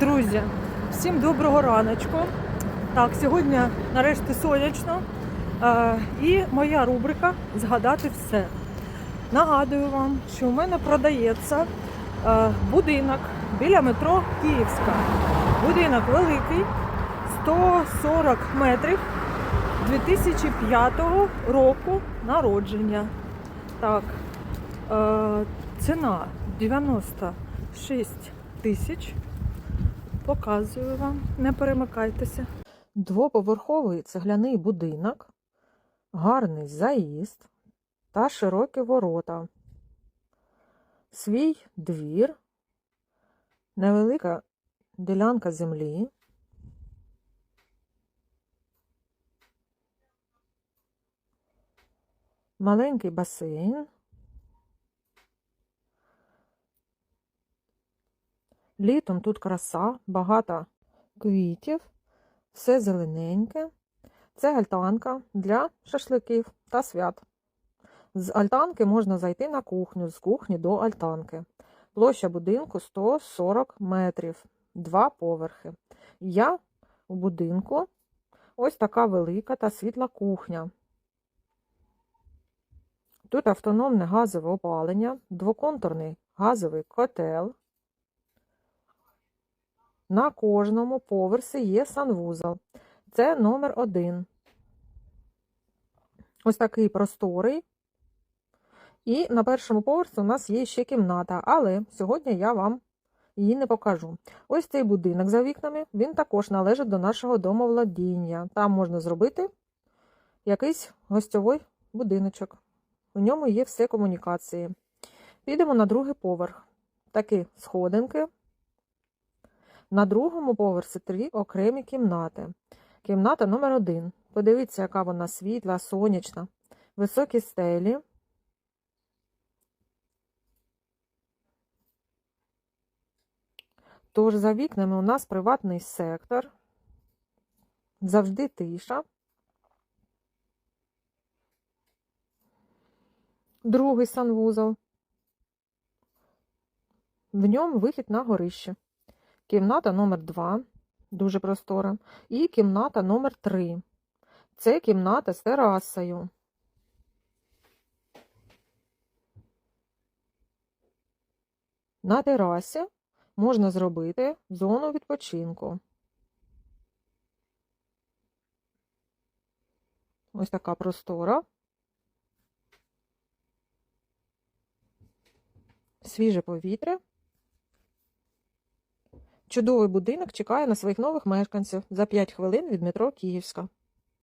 Друзі, всім доброго раночку. Так, сьогодні нарешті сонячно. Е, і моя рубрика Згадати все. Нагадую вам, що у мене продається е, будинок біля метро Київська. Будинок великий, 140 метрів 2005 року народження. Так, е, ціна 96 тисяч. Показую вам, не перемикайтеся. Двоповерховий цегляний будинок, гарний заїзд та широкі ворота. Свій двір, невелика ділянка землі. Маленький басейн. Літом тут краса, багато квітів, все зелененьке. Це альтанка для шашликів та свят. З альтанки можна зайти на кухню, з кухні до альтанки. Площа будинку 140 метрів, два поверхи. Я у будинку ось така велика та світла кухня. Тут автономне газове опалення, двоконтурний газовий котел. На кожному поверсі є санвузол. Це номер один. Ось такий просторий. І на першому поверсі у нас є ще кімната, але сьогодні я вам її не покажу. Ось цей будинок за вікнами, він також належить до нашого домовладіння. Там можна зробити якийсь гостьовий будиночок. У ньому є все комунікації. Підемо на другий поверх. Такі сходинки. На другому поверсі три окремі кімнати. Кімната номер один. Подивіться, яка вона світла, сонячна, високі стелі. Тож за вікнами у нас приватний сектор, завжди тиша. Другий санвузол. В ньому вихід на горище. Кімната номер 2 дуже простора. І кімната номер 3 Це кімната з терасою. На терасі можна зробити зону відпочинку. Ось така простора. Свіже повітря. Чудовий будинок чекає на своїх нових мешканців за 5 хвилин від метро Київська.